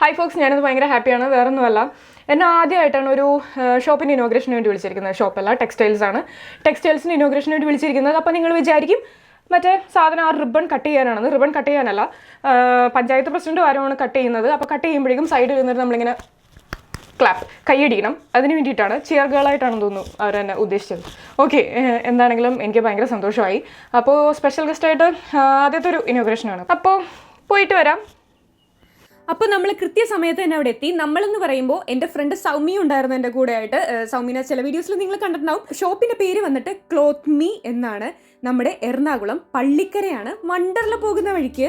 Hi Fox ഞാനത് ഭയങ്കര ഹാപ്പിയാണ് വേറെ ഒന്നുമല്ല എന്നെ ആദ്യമായിട്ടാണ് ഒരു ഷോപ്പിന്റെ ഇനോഗ്രേഷന് വേണ്ടി വിളിച്ചിരിക്കുന്നത്. ഷോപ്പല്ല ടെക്സ്റ്റൈൽസ് ആണ്. ടെക്സ്റ്റൈൽസിന് ഇനോഗ്രേഷന് വേണ്ടി വിളിച്ചിരിക്കുന്നത്. അപ്പോൾ നിങ്ങൾ വിചാരിക്കും മറ്റേ സാധനം ആ റിബൺ കട്ട് ചെയ്യാനാണെന്ന്. റിബൺ കട്ട് ചെയ്യാനല്ല. പഞ്ചായത്ത് പ്രസിഡന്റ് ആരുമാണ് കട്ട് ചെയ്യുന്നത്? അപ്പോൾ കട്ട് ചെയ്യുമ്പോഴേക്കും സൈഡിൽ നിന്നിട്ട് നമ്മളിങ്ങനെ ക്ലാപ്പ് കൈയടിക്കണം. അതിന് വേണ്ടിയിട്ടാണ് ചിയർ ഗേളായിട്ടാണെന്ന് തോന്നുന്നു അവർ എന്നെ ഉദ്ദേശിച്ചത്. ഓക്കെ എന്താണെങ്കിലും എനിക്ക് ഭയങ്കര സന്തോഷമായി. അപ്പോൾ സ്പെഷ്യൽ ഗസ്റ്റായിട്ട് ആദ്യത്തെ ഒരു ഇനോഗ്രേഷനാണ് അപ്പോൾ പോയിട്ട് വരാം. അപ്പോൾ നമ്മൾ കൃത്യസമയത്ത് തന്നെ അവിടെ എത്തി. നമ്മളെന്ന് പറയുമ്പോൾ എന്റെ ഫ്രണ്ട് സൗമ്യ ഉണ്ടായിരുന്നു എന്റെ കൂടെ ആയിട്ട് സൗമിനെ ചില വീഡിയോസിൽ നിങ്ങൾ കണ്ടിട്ടുണ്ടാവും. ഷോപ്പിന്റെ പേര് വന്നിട്ട് ക്ലോത്ത് മീ എന്നാണ്. നമ്മുടെ എറണാകുളം പള്ളിക്കരയാണ്. വണ്ടറിൽ പോകുന്ന വഴിക്ക്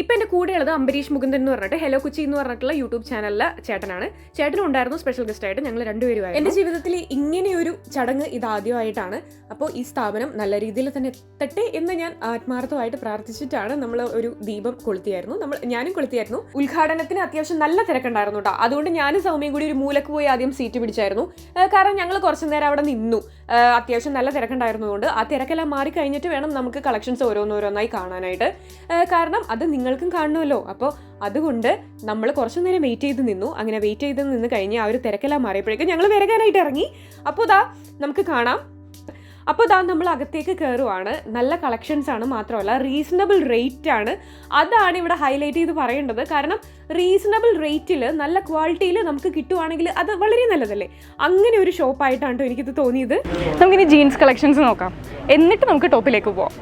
ഇപ്പം എന്റെ കൂടെയുള്ളത് അംബരീഷ് മുകുന്ദൻ എന്ന് പറഞ്ഞിട്ട് ഹലോ കൊച്ചി എന്ന് പറഞ്ഞിട്ടുള്ള യൂട്യൂബ് ചാനലിലെ ചേട്ടനാണ്. ചേട്ടനും ഉണ്ടായിരുന്നു സ്പെഷ്യൽ ഗസ്റ്റ് ആയിട്ട് ഞങ്ങൾ രണ്ടുപേരുമായി എന്റെ ജീവിതത്തിൽ ഇങ്ങനെയൊരു ചടങ്ങ് ഇതാദ്യമായിട്ടാണ്. അപ്പോൾ ഈ സ്ഥാപനം നല്ല രീതിയിൽ തന്നെ എത്തട്ടെ എന്ന് ഞാൻ ആത്മാർത്ഥമായിട്ട് പ്രാർത്ഥിച്ചിട്ടാണ് നമ്മൾ ഒരു ദീപം കൊളുത്തിയായിരുന്നു. നമ്മൾ ഞാനും കൊളുത്തിയായിരുന്നു. ഉദ്ഘാടനത്തിന് അത്യാവശ്യം നല്ല തിരക്കുണ്ടായിരുന്നു കേട്ടോ അതുകൊണ്ട് ഞാനും സൗമ്യയും കൂടി ഒരു മൂലക്ക് പോയി ആദ്യം സീറ്റ് പിടിച്ചായിരുന്നു. കാരണം ഞങ്ങൾ കുറച്ചു നേരം അവിടെ നിന്നു. അത്യാവശ്യം നല്ല തിരക്കുണ്ടായിരുന്നതുകൊണ്ട് ആ തിരക്കെല്ലാം മാറി കഴിഞ്ഞിട്ട് വേണം നമുക്ക് കളക്ഷൻസ് ഓരോന്നോരോന്നായി കാണാനായിട്ട്. കാരണം അത് നിങ്ങൾക്കും കാണണമല്ലോ. അപ്പോൾ അതുകൊണ്ട് നമ്മൾ കുറച്ചു നേരം വെയിറ്റ് ചെയ്ത് നിന്നു. അങ്ങനെ വെയിറ്റ് ചെയ്ത് നിന്ന് കഴിഞ്ഞ് ആ ഒരു തിരക്കെല്ലാം മാറിയപ്പോഴേക്കും ഞങ്ങൾ വിരകാനായിട്ട് ഇറങ്ങി. അപ്പോൾ ഇതാ നമുക്ക് കാണാം. അപ്പോൾ ഇതാ നമ്മൾ അകത്തേക്ക് കയറുവാണ് നല്ല കളക്ഷൻസ് ആണ് മാത്രമല്ല റീസണബിൾ റേറ്റ് ആണ്. അതാണ് ഇവിടെ ഹൈലൈറ്റ് ചെയ്ത് പറയേണ്ടത്. കാരണം റീസണബിൾ റേറ്റിൽ നല്ല ക്വാളിറ്റിയിൽ നമുക്ക് കിട്ടുവാണെങ്കിൽ അത് വളരെ നല്ലതല്ലേ? അങ്ങനെ ഒരു ഷോപ്പായിട്ടാണ് എനിക്കിത് തോന്നിയത്. നമുക്കിനി ജീൻസ് കളക്ഷൻസ് നോക്കാം. എന്നിട്ട് നമുക്ക് ടോപ്പിലേക്ക് പോവാം.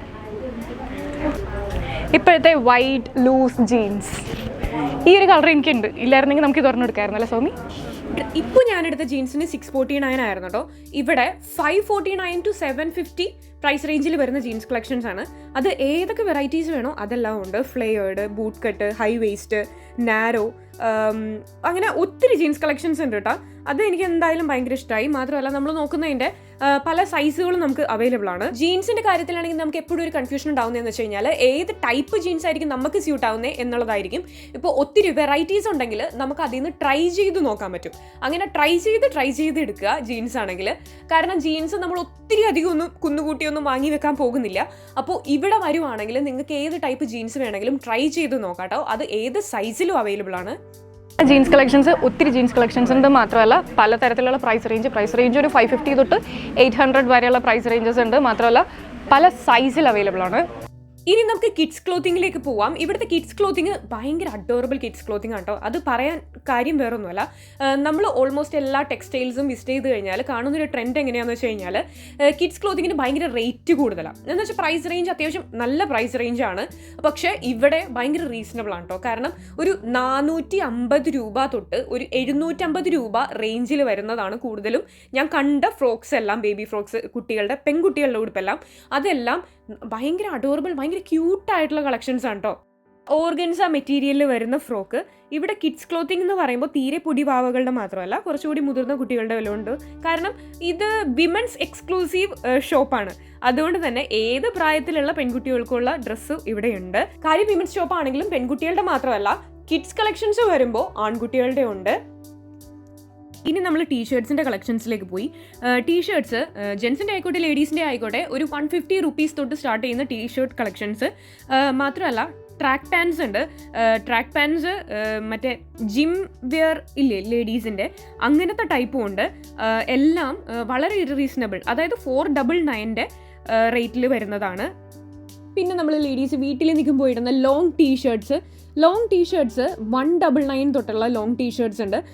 ഇപ്പോഴത്തെ വൈറ്റ് ലൂസ് ജീൻസ് ഈ ഒരു കളർ എനിക്കുണ്ട്. ഇല്ലായിരുന്നെങ്കിൽ നമുക്ക് ഇത് തുറന്നെടുക്കായിരുന്നല്ലേ സ്വാമി ഇപ്പോൾ ഞാനെടുത്ത ജീൻസിന് സിക്സ് ഫോർട്ടി നയൻ ആയിരുന്നു കേട്ടോ ഇവിടെ five forty nine two seven fifty price റേഞ്ചിൽ വരുന്ന ജീൻസ് കളക്ഷൻസ് ആണ്. അത് ഏതൊക്കെ വെറൈറ്റീസ് വേണോ അതെല്ലാം ഉണ്ട്. Flared boot cut high waist narrow അങ്ങനെ ഒത്തിരി ജീൻസ് കളക്ഷൻസ് ഉണ്ട് കേട്ടോ അത് എനിക്ക് എന്തായാലും ഭയങ്കര ഇഷ്ടമായി മാത്രമല്ല നമ്മൾ നോക്കുന്നതിന്റെ പല സൈസുകളും നമുക്ക് അവൈലബിൾ ആണ്. ജീൻസിന്റെ കാര്യത്തിലാണെങ്കിൽ നമുക്ക് എപ്പോഴും ഒരു കൺഫ്യൂഷൻ ഉണ്ടാവുന്നതെന്ന് വെച്ച് കഴിഞ്ഞാൽ ഏത് ടൈപ്പ് ജീൻസ് ആയിരിക്കും നമുക്ക് സ്യൂട്ട് ആവുന്നത് എന്നുള്ളതായിരിക്കും. ഇപ്പോൾ ഒത്തിരി വെറൈറ്റീസ് ഉണ്ടെങ്കിൽ നമുക്ക് അതിൽ നിന്ന് ട്രൈ ചെയ്ത് നോക്കാൻ പറ്റും. അങ്ങനെ ട്രൈ ചെയ്ത് ട്രൈ ചെയ്ത് എടുക്കുക ജീൻസ് ആണെങ്കിൽ കാരണം ജീൻസ് നമ്മൾ ഒത്തിരി അധികം ഒന്നും കുന്നുകൂട്ടിയൊന്നും വാങ്ങി വെക്കാൻ പോകുന്നില്ല. അപ്പോൾ ഇവിടെ വരുവാണെങ്കിൽ നിങ്ങൾക്ക് ഏത് ടൈപ്പ് ജീൻസ് വേണമെങ്കിലും ട്രൈ ചെയ്ത് നോക്കാം കേട്ടോ അത് ഏത് സൈസിലും അവൈലബിൾ ആണ്. ജീൻസ് കളക്ഷൻസ് ഒത്തിരി ജീൻസ് കളക്ഷൻസ് ഉണ്ട് മാത്രമല്ല പല തരത്തിലുള്ള പ്രൈസ് റേഞ്ച് പ്രൈസ് റേഞ്ച് ഒരു ഫൈവ് ഫിഫ്റ്റി തൊട്ട് എയ്റ്റ് ഹൺഡ്രഡ് വരെയുള്ള പ്രൈസ് റേഞ്ചസ് ഉണ്ട്. മാത്രമല്ല പല സൈസിൽ അവൈലബിൾ ആണ്. ഇനി നമുക്ക് കിഡ്സ് ക്ലോത്തിങ്ങിലേക്ക് പോവാം. ഇവിടുത്തെ കിഡ്സ് ക്ലോത്തിങ് ഭയങ്കര അഡോറബിൾ കിഡ്സ് ക്ലോത്തിങ് ആട്ടോ. അത് പറയാൻ കാര്യം വേറൊന്നുമല്ല. നമ്മൾ ഓൾമോസ്റ്റ് എല്ലാ ടെക്സ്റ്റൈൽസും വിസിറ്റ് ചെയ്ത് കഴിഞ്ഞാൽ കാണുന്നൊരു ട്രെൻഡ് എങ്ങനെയാണെന്ന് വെച്ച് കഴിഞ്ഞാൽ കിഡ്സ് ക്ലോത്തിങ്ങിന് ഭയങ്കര റേറ്റ് കൂടുതലാണ് എന്ന് വെച്ചാൽ പ്രൈസ് റേഞ്ച് അത്യാവശ്യം നല്ല പ്രൈസ് റേഞ്ച് ആണ്. പക്ഷേ ഇവിടെ ഭയങ്കര റീസണബിൾ ആണ് കേട്ടോ കാരണം ഒരു നാനൂറ്റി അമ്പത് രൂപ തൊട്ട് ഒരു എഴുന്നൂറ്റമ്പത് രൂപ റേഞ്ചിൽ വരുന്നതാണ് കൂടുതലും. ഞാൻ കണ്ട ഫ്രോക്സ് എല്ലാം ബേബി ഫ്രോക്സ് കുട്ടികളുടെ പെൺകുട്ടികളുടെ ഉടുപ്പെല്ലാം അതെല്ലാം ഭയങ്കര അഡോറബിൾ ഭയങ്കര ക്യൂട്ടായിട്ടുള്ള കളക്ഷൻസ് ആണ് കേട്ടോ ഓർഗൻസ മെറ്റീരിയലിൽ വരുന്ന ഫ്രോക്ക് ഇവിടെ കിഡ്സ് ക്ലോത്തിങ് എന്ന് പറയുമ്പോൾ തീരെ പൊടി പാവകളുടെ മാത്രമല്ല കുറച്ചുകൂടി മുതിർന്ന കുട്ടികളുടെ വില ഉണ്ട്. കാരണം ഇത് വിമൻസ് എക്സ്ക്ലൂസീവ് ഷോപ്പാണ് അതുകൊണ്ട് തന്നെ ഏത് പ്രായത്തിലുള്ള പെൺകുട്ടികൾക്കുള്ള ഡ്രസ്സ് ഇവിടെയുണ്ട്. കാര്യം വിമൻസ് ഷോപ്പാണെങ്കിലും പെൺകുട്ടികളുടെ മാത്രമല്ല കിഡ്സ് കളക്ഷൻസ് വരുമ്പോൾ ആൺകുട്ടികളുടെ ഉണ്ട്. ഇനി നമ്മൾ ടീഷർട്സിന്റെ കളക്ഷൻസിലേക്ക് പോയി. ടീഷർട്സ് ജെൻസിന്റെ ആയിക്കോട്ടെ ലേഡീസിന്റെ ആയിക്കോട്ടെ ഒരു വൺ ഫിഫ്റ്റി റുപ്പീസ് തൊട്ട് സ്റ്റാർട്ട് ചെയ്യുന്ന ടീഷർട്ട് കളക്ഷൻസ് മാത്രമല്ല ട്രാക്ക് പാൻസ് ഉണ്ട്. ട്രാക്ക് പാൻസ് മറ്റേ ജിം വെയർ ഇല്ലേ ലേഡീസിന്റെ അങ്ങനത്തെ ടൈപ്പും ഉണ്ട്. എല്ലാം വളരെ റീസണബിൾ അതായത് ഫോർ ഡബിൾ നയന്റെ റേറ്റിൽ വരുന്നതാണ്. പിന്നെ നമ്മൾ ലേഡീസ് വീട്ടിൽ നിൽക്കുമ്പോൾ ഇടുന്ന long T-shirts long T-shirts one double nine തൊട്ടുള്ള ലോങ് ടീഷർട്സ് ഉണ്ട്.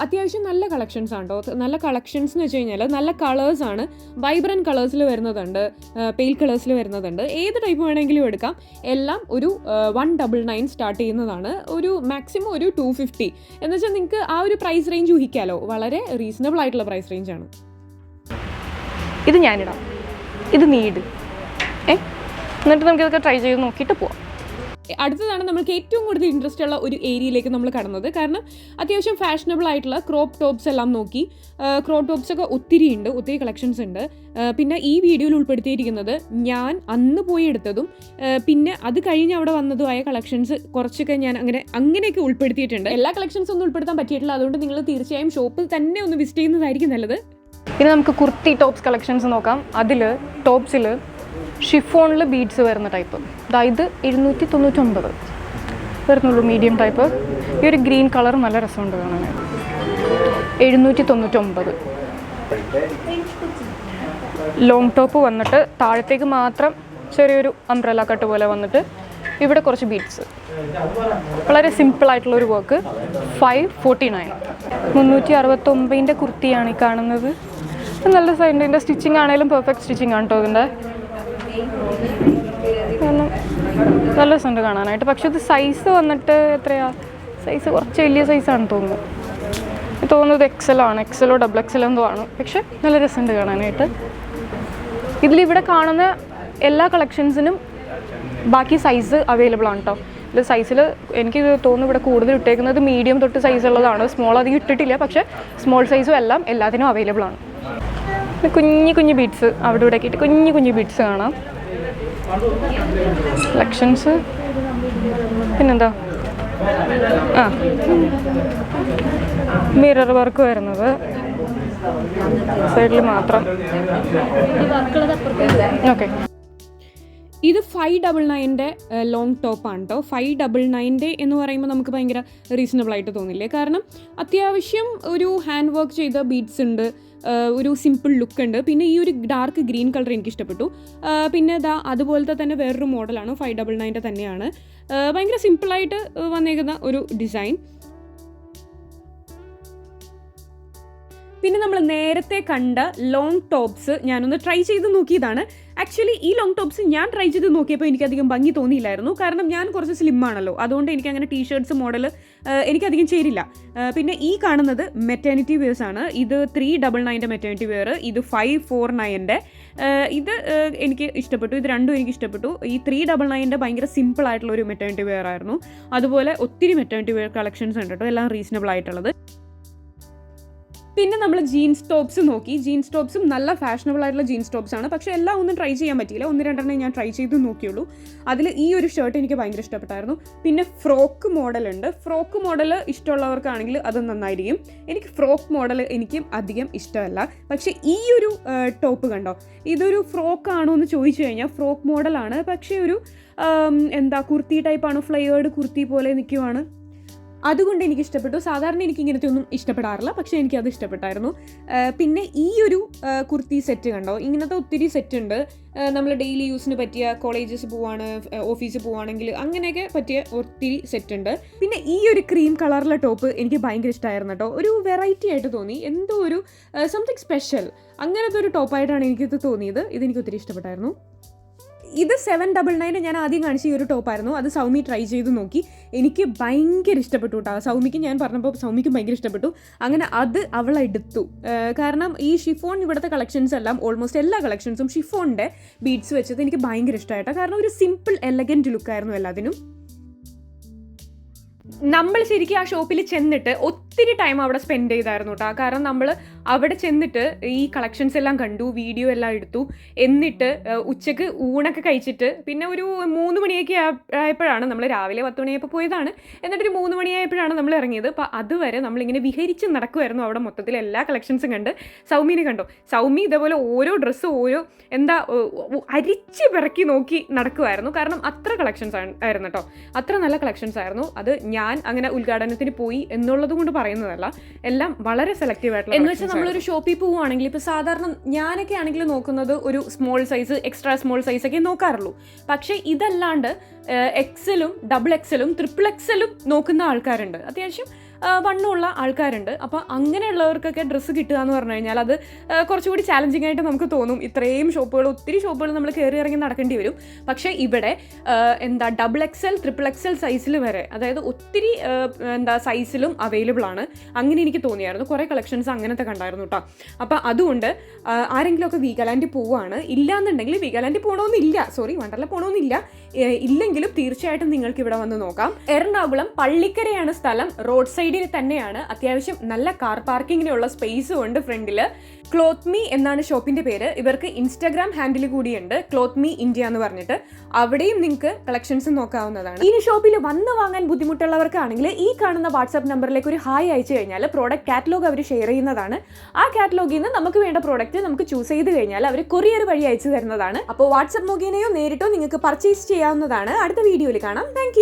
അത്യാവശ്യം നല്ല കളക്ഷൻസ് ആണ് കേട്ടോ നല്ല കളക്ഷൻസ് എന്ന് വെച്ച് കഴിഞ്ഞാൽ നല്ല കളേഴ്സ് ആണ്. വൈബ്രന്റ് കളേഴ്സിൽ വരുന്നതുണ്ട്. പെയിൽ കളേഴ്സിൽ വരുന്നതുണ്ട്. ഏത് ടൈപ്പ് വേണമെങ്കിലും എടുക്കാം. എല്ലാം ഒരു വൺ ഡബിൾ നയൻ സ്റ്റാർട്ട് ചെയ്യുന്നതാണ്. ഒരു മാക്സിമം ഒരു ടു ഫിഫ്റ്റി എന്ന് വെച്ചാൽ നിങ്ങൾക്ക് ആ ഒരു പ്രൈസ് റേഞ്ച് ഊഹിക്കാമല്ലോ വളരെ റീസണബിൾ ആയിട്ടുള്ള പ്രൈസ് റേഞ്ച് ആണ്. ഇത് ഞാനിടാം. ഇത് നീട് ഏ? എന്നിട്ട് നമുക്കിതൊക്കെ ട്രൈ ചെയ്ത് നോക്കിയിട്ട് പോവാം. അടുത്തതാണ് നമ്മൾക്ക് ഏറ്റവും കൂടുതൽ ഇൻട്രസ്റ്റ് ഉള്ള ഒരു ഏരിയയിലേക്ക് നമ്മൾ കടന്നത്. കാരണം അത്യാവശ്യം ഫാഷനബിൾ ആയിട്ടുള്ള ക്രോപ്പ് ടോപ്സ് എല്ലാം നോക്കി ക്രോപ്പ് ടോപ്സ് ഒക്കെ ഒത്തിരി ഉണ്ട് ഒത്തിരി കളക്ഷൻസ് ഉണ്ട്. പിന്നെ ഈ വീഡിയോയിൽ ഉൾപ്പെടുത്തിയിരിക്കുന്നത് ഞാൻ അന്ന് പോയി എടുത്തതും പിന്നെ അത് കഴിഞ്ഞ് അവിടെ വന്നതുമായ കളക്ഷൻസ് കുറച്ചൊക്കെ ഞാൻ അങ്ങനെ അങ്ങനെയൊക്കെ ഉൾപ്പെടുത്തിയിട്ടുണ്ട്. എല്ലാ കളക്ഷൻസ് ഒന്നും ഉൾപ്പെടുത്താൻ പറ്റിയിട്ടില്ല. അതുകൊണ്ട് നിങ്ങൾ തീർച്ചയായും ഷോപ്പിൽ തന്നെ ഒന്ന് വിസിറ്റ് ചെയ്യുന്നതായിരിക്കും നല്ലത്. ഇനി നമുക്ക് കുർത്തി ടോപ്സ് കളക്ഷൻസ് നോക്കാം. അതിൽ ടോപ്സിൽ ഷിഫോണിൽ ബീഡ്സ് വരുന്ന ടൈപ്പ്. അതായത് എഴുന്നൂറ്റി തൊണ്ണൂറ്റൊമ്പത് വരുന്നുള്ളൂ മീഡിയം ടൈപ്പ് ഈ ഒരു ഗ്രീൻ കളർ നല്ല രസമുണ്ട് കാണാനായിട്ട് എഴുന്നൂറ്റി തൊണ്ണൂറ്റൊമ്പത് ലോങ് ടോപ്പ് വന്നിട്ട് താഴത്തേക്ക് മാത്രം ചെറിയൊരു അംബ്രല കട്ട് പോലെ വന്നിട്ട് ഇവിടെ കുറച്ച് ബീഡ്സ് വളരെ ഒരു വർക്ക് ഫൈവ് ഫോർട്ടി നയൻ മുന്നൂറ്റി അറുപത്തൊമ്പതിന്റെ കുർത്തിയാണ് ഈ കാണുന്നത്. നല്ല സൈഡിന്റെ സ്റ്റിച്ചിങ് ആണെങ്കിലും പെർഫെക്റ്റ് സ്റ്റിച്ചിങ് ആണ് കേട്ടോ ഇതിന്റെ നല്ല രസമുണ്ട് കാണാനായിട്ട്. പക്ഷെ ഇത് സൈസ് വന്നിട്ട് എത്രയാ? സൈസ് കുറച്ച് വലിയ സൈസാണ് തോന്നുന്നു. എനിക്ക് തോന്നുന്നത് എക്സലാണ് എക്സലോ ഡബിൾ എക്സലോ എന്തോ ആണ്. പക്ഷെ നല്ല രസമുണ്ട് കാണാനായിട്ട്. ഇതിലിവിടെ കാണുന്ന എല്ലാ കളക്ഷൻസിനും ബാക്കി സൈസ് അവൈലബിൾ ആണ് കേട്ടോ ഇത് സൈസിൽ എനിക്ക് തോന്നുന്നു ഇവിടെ കൂടുതൽ ഇട്ടേക്കുന്നത് മീഡിയം തൊട്ട് സൈസ് ഉള്ളതാണ്. സ്മോൾ അധികം ഇട്ടിട്ടില്ല. പക്ഷേ സ്മോൾ സൈസും എല്ലാം എല്ലാത്തിനും അവൈലബിൾ ആണ്. കുഞ്ഞു കുഞ്ഞു ബീഡ്സ് അവിടെ ഇവിടെ ആക്കിയിട്ട് കുഞ്ഞു കുഞ്ഞു ബീഡ്സ് കാണാം. കളക്ഷൻസ് പിന്നെന്താ? ആ. മിറർ വർക്ക് വരുന്നത്. സൈഡിൽ മാത്രം. ഓക്കെ ഇത് ഫൈവ് ഡബിൾ നയന്റെ ലോങ് ടോപ്പാണ് കേട്ടോ ഫൈവ് ഡബിൾ നയന്റെ എന്ന് പറയുമ്പോൾ നമുക്ക് ഭയങ്കര റീസണബിൾ ആയിട്ട് തോന്നില്ലേ? കാരണം അത്യാവശ്യം ഒരു ഹാൻഡ് വർക്ക് ചെയ്ത ബീഡ്സ് ഉണ്ട് ഒരു സിമ്പിൾ ലുക്ക് ഉണ്ട്. പിന്നെ ഈ ഒരു ഡാർക്ക് ഗ്രീൻ കളർ എനിക്ക് ഇഷ്ടപ്പെട്ടു പിന്നെ ദാ അതുപോലത്തെ തന്നെ വേറൊരു മോഡലാണ് ഫൈവ് ഡബിൾ നയന്റെ തന്നെയാണ്. ഭയങ്കര സിമ്പിളായിട്ട് വന്നേക്കുന്ന ഒരു ഡിസൈൻ പിന്നെ നമ്മൾ നേരത്തെ കണ്ട ലോങ് ടോപ്സ് ഞാനൊന്ന് ട്രൈ ചെയ്ത് നോക്കിയതാണ്. ആക്ച്വലി ഈ ലോങ് ടോപ്സ് ഞാൻ ട്രൈ ചെയ്ത് നോക്കിയപ്പോൾ എനിക്കധികം ഭംഗി തോന്നിയില്ലായിരുന്നു. കാരണം ഞാൻ കുറച്ച് സ്ലിം ആണല്ലോ. അതുകൊണ്ട് എനിക്ക് അങ്ങനെ ടീഷർട്സ് മോഡൽ എനിക്കധികം ചേരില്ല. പിന്നെ ഈ കാണുന്നത് മെറ്റേണിറ്റി വെയർസ് ആണ്. ഇത് ത്രീ ഡബിൾ നയന്റെ മെറ്റേണിറ്റി വെയർ ഇത് ഫൈവ് ഫോർ നയന്റെ ഇത് എനിക്ക് ഇഷ്ടപ്പെട്ടു. ഇത് രണ്ടും എനിക്ക് ഇഷ്ടപ്പെട്ടു. ഈ ത്രീ ഡബിൾ നയന്റെ ഭയങ്കര സിമ്പിൾ ആയിട്ടുള്ള ഒരു മെറ്റേണിറ്റി വെയർ ആയിരുന്നു. അതുപോലെ ഒത്തിരി മെറ്റേണിറ്റി വെയർ കളക്ഷൻസ് ഉണ്ട് കേട്ടോ. എല്ലാം റീസണബിൾ ആയിട്ടുള്ളത്. പിന്നെ നമ്മൾ ജീൻസ് ടോപ്സ് നോക്കി. ജീൻസ് ടോപ്സും നല്ല ഫാഷനബിൾ ആയിട്ടുള്ള ജീൻസ് ടോപ്സ് ആണ്. പക്ഷേ എല്ലാം ഒന്നും ട്രൈ ചെയ്യാൻ പറ്റിയില്ല. ഒന്ന് രണ്ടെണ്ണം ഞാൻ ട്രൈ ചെയ്ത് നോക്കിയുള്ളൂ. അതിൽ ഈ ഒരു ഷർട്ട് എനിക്ക് ഭയങ്കര ഇഷ്ടപ്പെട്ടായിരുന്നു. പിന്നെ ഫ്രോക്ക് മോഡൽ ഉണ്ട്. ഫ്രോക്ക് മോഡൽ ഇഷ്ടമുള്ളവർക്കാണെങ്കിൽ അത് നന്നായിരിക്കും. എനിക്ക് ഫ്രോക്ക് മോഡൽ എനിക്കും അധികം ഇഷ്ടമല്ല. പക്ഷേ ഈ ഒരു ടോപ്പ് കണ്ടോ? ഇതൊരു ഫ്രോക്ക് ആണോ എന്ന് ചോദിച്ചു കഴിഞ്ഞാൽ ഫ്രോക്ക് മോഡലാണ് പക്ഷേ ഒരു എന്താ കുർത്തി ടൈപ്പാണ് ഫ്ലയേർഡ് കുർത്തി പോലെ നിൽക്കുവാണ് അതുകൊണ്ട് എനിക്ക് ഇഷ്ടപ്പെട്ടു സാധാരണ എനിക്ക് ഇങ്ങനത്തെ ഒന്നും ഇഷ്ടപ്പെടാറില്ല. പക്ഷേ എനിക്കത് ഇഷ്ടപ്പെട്ടായിരുന്നു. പിന്നെ ഈ ഒരു കുർത്തി സെറ്റ് കണ്ടോ? ഇങ്ങനത്തെ ഒത്തിരി സെറ്റ് ഉണ്ട്. നമ്മൾ ഡെയിലി യൂസിന് പറ്റിയ കോളേജസ് പോവാണ് ഓഫീസിൽ പോവാണെങ്കിൽ അങ്ങനെയൊക്കെ പറ്റിയ ഒത്തിരി സെറ്റ് ഉണ്ട്. പിന്നെ ഈ ഒരു ക്രീം കളറിലെ ടോപ്പ് എനിക്ക് ഭയങ്കര ഇഷ്ടമായിരുന്നു കേട്ടോ. ഒരു വെറൈറ്റി ആയിട്ട് തോന്നി. എന്തോ ഒരു സംതിങ് സ്പെഷ്യൽ അങ്ങനത്തെ ഒരു ടോപ്പായിട്ടാണ് എനിക്കിത് തോന്നിയത്. ഇതെനിക്ക് ഒത്തിരി ഇഷ്ടപ്പെട്ടായിരുന്നു. ഇത് സെവൻ ഡബിൾ നയൻ ഞാൻ ആദ്യം കാണിച്ച ഈ ഒരു ടോപ്പായിരുന്നു അത് സൗമി ട്രൈ ചെയ്ത് നോക്കി. എനിക്ക് ഭയങ്കര ഇഷ്ടപ്പെട്ടു കേട്ടോ സൗമിക്ക് ഞാൻ പറഞ്ഞപ്പോൾ സൗമിക്ക് ഭയങ്കര ഇഷ്ടപ്പെട്ടു. അങ്ങനെ അത് അവളെടുത്തു കാരണം ഈ ഷിഫോൺ ഇവിടുത്തെ കളക്ഷൻസ് എല്ലാം ഓൾമോസ്റ്റ് എല്ലാ കളക്ഷൻസും ഷിഫോണിന്റെ ബീഡ്സ് വെച്ചത് എനിക്ക് ഭയങ്കര ഇഷ്ടമായിട്ടോ കാരണം ഒരു സിമ്പിൾ എലഗന്റ് ലുക്കായിരുന്നു എല്ലാത്തിനും. നമ്മൾ ശരിക്കും ആ ഷോപ്പിൽ ചെന്നിട്ട് ഒത്തിരി ടൈം അവിടെ സ്പെൻഡ് ചെയ്തായിരുന്നു കേട്ടോ കാരണം നമ്മൾ അവിടെ ചെന്നിട്ട് ഈ കളക്ഷൻസ് എല്ലാം കണ്ടു വീഡിയോ എല്ലാം എടുത്തു. എന്നിട്ട് ഉച്ചയ്ക്ക് ഊണൊക്കെ കഴിച്ചിട്ട് പിന്നെ ഒരു മൂന്ന് മണിയൊക്കെ ആയപ്പോഴാണ് നമ്മൾ രാവിലെ പത്ത് മണിയായപ്പോൾ പോയതാണ്. എന്നിട്ടൊരു മൂന്ന് മണിയായപ്പോഴാണ് നമ്മൾ ഇറങ്ങിയത്. അപ്പോൾ അതുവരെ നമ്മളിങ്ങനെ വിഹരിച്ച് നടക്കുമായിരുന്നു അവിടെ മൊത്തത്തിൽ എല്ലാ കളക്ഷൻസും കണ്ട്. സൗമിനെ കണ്ടു. സൗമി ഇതേപോലെ ഓരോ ഡ്രസ്സ് ഓരോ എന്താ അരിച്ച് പിറക്കി നോക്കി നടക്കുമായിരുന്നു കാരണം അത്ര കളക്ഷൻസ് ആയിരുന്നു കേട്ടോ അത്ര നല്ല കളക്ഷൻസ് ആയിരുന്നു. അത് ഞാൻ അങ്ങനെ ഉദ്ഘാടനത്തിന് പോയി എന്നുള്ളത് കൊണ്ട് പറയുന്നതല്ല. എല്ലാം വളരെ സെലക്റ്റീവ് ആയിട്ടുള്ള എന്ന് വെച്ചാൽ നമ്മളൊരു ഷോപ്പിൽ പോവുകയാണെങ്കിൽ ഇപ്പോൾ സാധാരണ ഞാനൊക്കെ ആണെങ്കിൽ നോക്കുന്നത് ഒരു small size extra small size ഒക്കെ നോക്കാറുള്ളൂ. പക്ഷേ ഇതല്ലാണ്ട് എക്സലും ഡബിൾ എക്സലും ട്രിപ്പിൾ എക്സലും നോക്കുന്ന ആൾക്കാരുണ്ട്. അത്യാവശ്യം വണ്ണമുള്ള ആൾക്കാരുണ്ട്. അപ്പോൾ അങ്ങനെയുള്ളവർക്കൊക്കെ ഡ്രസ്സ് കിട്ടുക എന്ന് പറഞ്ഞു കഴിഞ്ഞാൽ അത് കുറച്ചുകൂടി ചാലഞ്ചിങ് ആയിട്ട് നമുക്ക് തോന്നും. ഇത്രയും ഷോപ്പുകൾ ഒത്തിരി ഷോപ്പുകൾ നമ്മൾ കയറി ഇറങ്ങി നടക്കേണ്ടി വരും. പക്ഷേ ഇവിടെ എന്താ ഡബിൾ എക്സൽ ട്രിപ്പിൾ എക്സൽ സൈസിൽ വരെ അതായത് ഒത്തിരി എന്താ സൈസിലും അവൈലബിൾ ആണ്. അങ്ങനെ എനിക്ക് തോന്നിയായിരുന്നു. കുറേ കളക്ഷൻസ് അങ്ങനത്തെ കണ്ടായിരുന്നു കേട്ടോ അപ്പോൾ അതുകൊണ്ട് ആരെങ്കിലുമൊക്കെ വീഗാലാൻഡിൽ പോവുകയാണ് ഇല്ലാന്നുണ്ടെങ്കിൽ വീഗാലാൻഡിൽ പോകണമെന്നില്ല സോറി വണ്ടർല പോകണമെന്നില്ല ഇല്ലെങ്കിലും തീർച്ചയായിട്ടും നിങ്ങൾക്ക് ഇവിടെ വന്ന് നോക്കാം. എറണാകുളം പള്ളിക്കരയാണ് സ്ഥലം. റോഡ് സൈഡിൽ തന്നെയാണ് അത്യാവശ്യം നല്ല കാർ പാർക്കിങ്ങിനുള്ള സ്പേസും ഉണ്ട് ഫ്രണ്ടിൽ ക്ലോത്ത് മീ എന്നാണ് ഷോപ്പിന്റെ പേര്. ഇവർക്ക് ഇൻസ്റ്റാഗ്രാം ഹാൻഡിൽ കൂടിയുണ്ട്. ക്ലോത്ത് മീ ഇന്ത്യ എന്ന് പറഞ്ഞിട്ട്. അവിടെയും നിങ്ങൾക്ക് കളക്ഷൻസ് നോക്കാവുന്നതാണ്. ഇനി ഷോപ്പിൽ വന്ന് വാങ്ങാൻ ബുദ്ധിമുട്ടുള്ളവർക്കാണെങ്കിൽ ഈ കാണുന്ന വാട്സാപ്പ് നമ്പറിലേക്ക് ഒരു ഹായ് അയച്ചു കഴിഞ്ഞാൽ പ്രോഡക്റ്റ് കാറ്റലോഗ് അവർ ഷെയർ ചെയ്യുന്നതാണ്. ആ കാറ്റലോഗിൽ നിന്ന് നമുക്ക് വേണ്ട പ്രോഡക്റ്റ് നമുക്ക് ചൂസ് ചെയ്ത് കഴിഞ്ഞാൽ അവർ കൊറിയർ വഴി അയച്ചു തരുന്നതാണ്. അപ്പോൾ വാട്സാപ്പ് മുഖേനയോ നേരിട്ടോ നിങ്ങൾക്ക് പർച്ചേസ് ചെയ്യാവുന്നതാണ്. അടുത്ത വീഡിയോയിൽ കാണാം. താങ്ക്